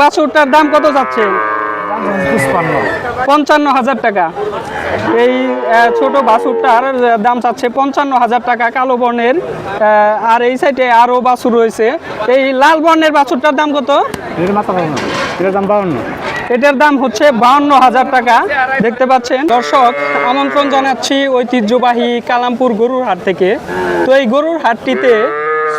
বাছুরটার দাম কত যাচ্ছে? পঞ্চান্ন। হাজার টাকা। এই ছোট বাছুরটার দাম চাচ্ছে পঞ্চান্ন হাজার টাকা কালো বর্ণের। আর এই সাইডে আরও বাছুর রয়েছে। এই লাল বর্ণের বাছুরটার দাম কত? দাম বাউন্ন। এটার দাম হচ্ছে বাউন্ন হাজার টাকা। দেখতে পাচ্ছেন? দর্শক আমন্ত্রণ জানাচ্ছি ঐতিহ্যবাহী কালামপুর গরুর হাট থেকে। তো এই গরুর হাটটিতে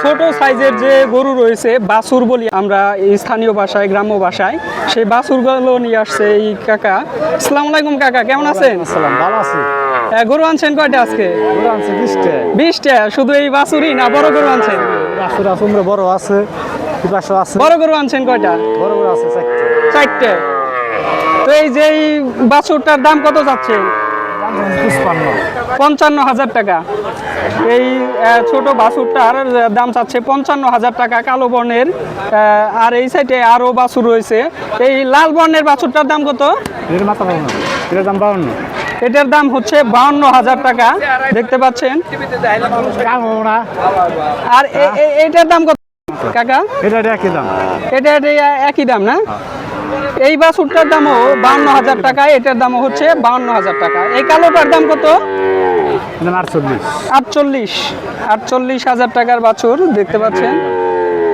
ছোট সাইজের যে গরু রয়েছে বাছুর বলি আমরা স্থানীয় ভাষায় গ্রাম্য ভাষায় সেই বাছুরগুলো নিয়ে আসছে এই কাকা। আসসালামু আলাইকুম কাকা কেমন আছেন? আসসালাম ভালো আছি। গরু আনছেন কয়টা আজকে? আনছে বিশটা। বিশটা শুধু এই বাছুরই না বড় গরু আনছেন? আছে বড় আছে বড় গরু আনছেন কয়টা? বড় বড় আছে চারটে। চারটে। তো এই যে এই বাছুরটার দাম কত যাচ্ছে? পঞ্চান্ন হাজার টাকা। এই ছোট বাছুরটার দাম চাচ্ছে পঞ্চান্ন হাজার টাকা কালো বর্ণের। আর এই সাইডে আরও বাছুর রয়েছে। এই লাল বর্ণের বাছুরটার দাম কত? এটার দাম বাউন্ন। এটার দাম হচ্ছে বাউন্ন হাজার টাকা। দেখতে পাচ্ছেন? আর এ- এ- এইটার দাম কত? কাকা? এটা একই দাম। এটা এটা একই দাম না? এই বাছুরটার দামও বাউন্ন হাজার টাকা এটার দামও হচ্ছে বাউন্ন হাজার টাকা। এই কালোটার দাম কত? আটচল্লিশ। আটচল্লিশ। আটচল্লিশ হাজার টাকার বাছুর দেখতে পাচ্ছেন?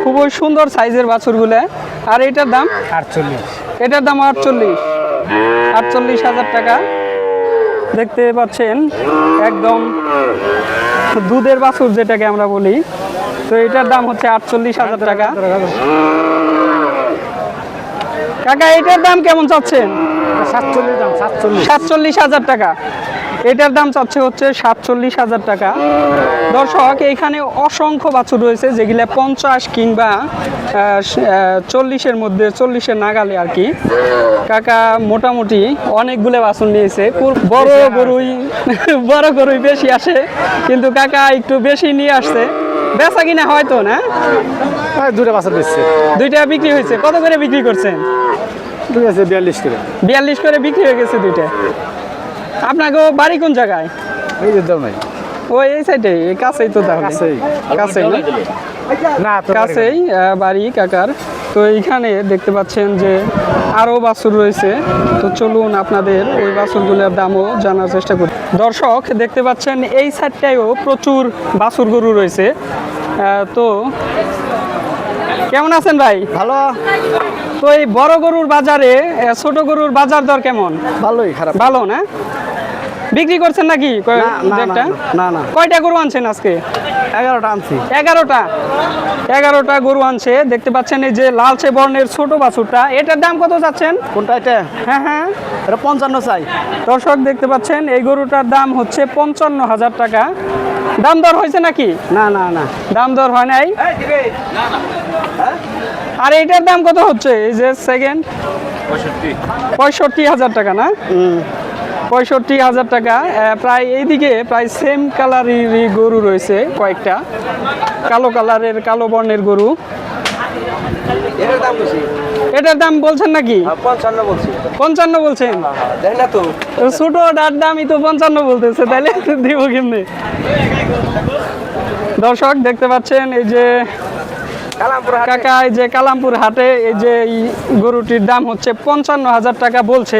খুবই সুন্দর সাইজের বাছুরগুলো। আর এটার দাম? আটচল্লিশ। এটার দাম আটচল্লিশ। আটচল্লিশ হাজার টাকা। দেখতে পাচ্ছেন? একদম দুধের বাছুর যেটাকে আমরা বলি। তো এটার দাম হচ্ছে আটচল্লিশ হাজার টাকা। কাকা এটার দাম কেমন চাচ্ছেন? সাতচল্লিশ দাম সাতচল্লিশ। সাতচল্লিশ হাজার টাকা। এটার দাম চাচ্ছে হচ্ছে সাতচল্লিশ হাজার টাকা। দর্শক এখানে অসংখ্য বাছুর রয়েছে যেগুলো পঞ্চাশ কিংবা চল্লিশের মধ্যে চল্লিশের নাগালে আর কি। কাকা মোটামুটি অনেকগুলো বাছুর নিয়েছে। বড় গরুই বড় গরুই বেশি আসে। কিন্তু কাকা একটু বেশি নিয়ে আসছে। বেচা কিনা হয়তো না? দুটা দুটো বেচছে দুইটা বিক্রি হয়েছে। কত করে বিক্রি করছেন? ঠিক আছে বিয়াল্লিশ করে। বিয়াল্লিশ করে বিক্রি হয়ে গেছে দুইটা। আপনাকে বাড়ি কোন জায়গায়? এই যে দাম নাই ও এই সাইডে কাছেই তো তাহলে। কাছেই। কাছেই? না? কাছেই আহ, বাড়ি কাকার। তো এইখানে দেখতে পাচ্ছেন যে আরও বাছুর রয়েছে। তো চলুন আপনাদের ওই বাছুরগুলোর দামও জানার চেষ্টা করি। দর্শক দেখতে পাচ্ছেন এই সাইডটায়ও প্রচুর বাছুর গরু রয়েছে। তো কেমন আছেন ভাই? ভালো। তো এই বড় গরুর বাজারে ছোট গরুর বাজার দর কেমন? ভালোই খারাপ। ভালো না? বিক্রি করছেন নাকি? না, না। কয়টা গরু আনছেন আজকে? এগারোটা আনছি। এগারোটা। এগারোটা গরু আনছে। দেখতে পাচ্ছেন এই যে লালচে বর্ণের ছোট বাছুরটা। এটার দাম কত যাচ্ছেন? কোনটা এটা? হ্যাঁ হ্যাঁ। এটা পঞ্চান্ন চাই। দর্শক দেখতে পাচ্ছেন এই গরুটার দাম হচ্ছে পঞ্চান্ন হাজার টাকা। দাম দর হয়েছে নাকি? না না না। দাম দর হয় নাই? আর এইটার দাম কত হচ্ছে? এই যে সেকেন্ড পঁয়ষট্টি। হাজার টাকা না? পঁয়ষট্টি হাজার টাকা। প্রায় এইদিকে প্রায় সেম কালারেরই গরু রয়েছে কয়েকটা। কালো কালারের কালো বর্ণের গরু। এটার দাম বলছেন নাকি? পঞ্চান্ন বলছি। পঞ্চান্ন বলছেন? না তো। তো ছোট ডার দামই তো পঞ্চান্ন বলতেছে তাইলে দিব কেমনি? দর্শক দেখতে পাচ্ছেন এই যে কাকা এই যে কালামপুর হাটে এই যে গরুটির দাম হচ্ছে পঞ্চান্ন হাজার টাকা বলছে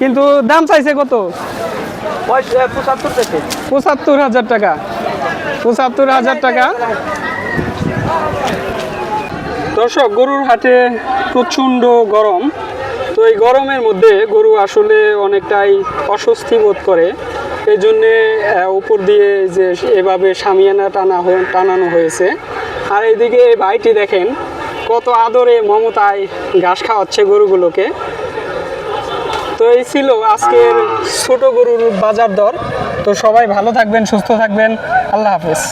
কিন্তু দাম চাইছে কত? পঁচাত্তর হাজার টাকা। পঁচাত্তর হাজার টাকা। দর্শক গরুর হাটে প্রচণ্ড গরম। তো এই গরমের মধ্যে গরু আসলে অনেকটাই অস্বস্তি বোধ করে। এই জন্যে উপর দিয়ে যে এভাবে সামিয়ানা টানা টানানো হয়েছে। আর এইদিকে এই ভাইটি দেখেন, কত আদরে মমতায় ঘাস খাওয়াচ্ছে গরুগুলোকে। তো এই ছিল আজকের ছোট গরুর বাজার দর। তো সবাই ভালো থাকবেন, সুস্থ থাকবেন। আল্লাহ হাফেজ।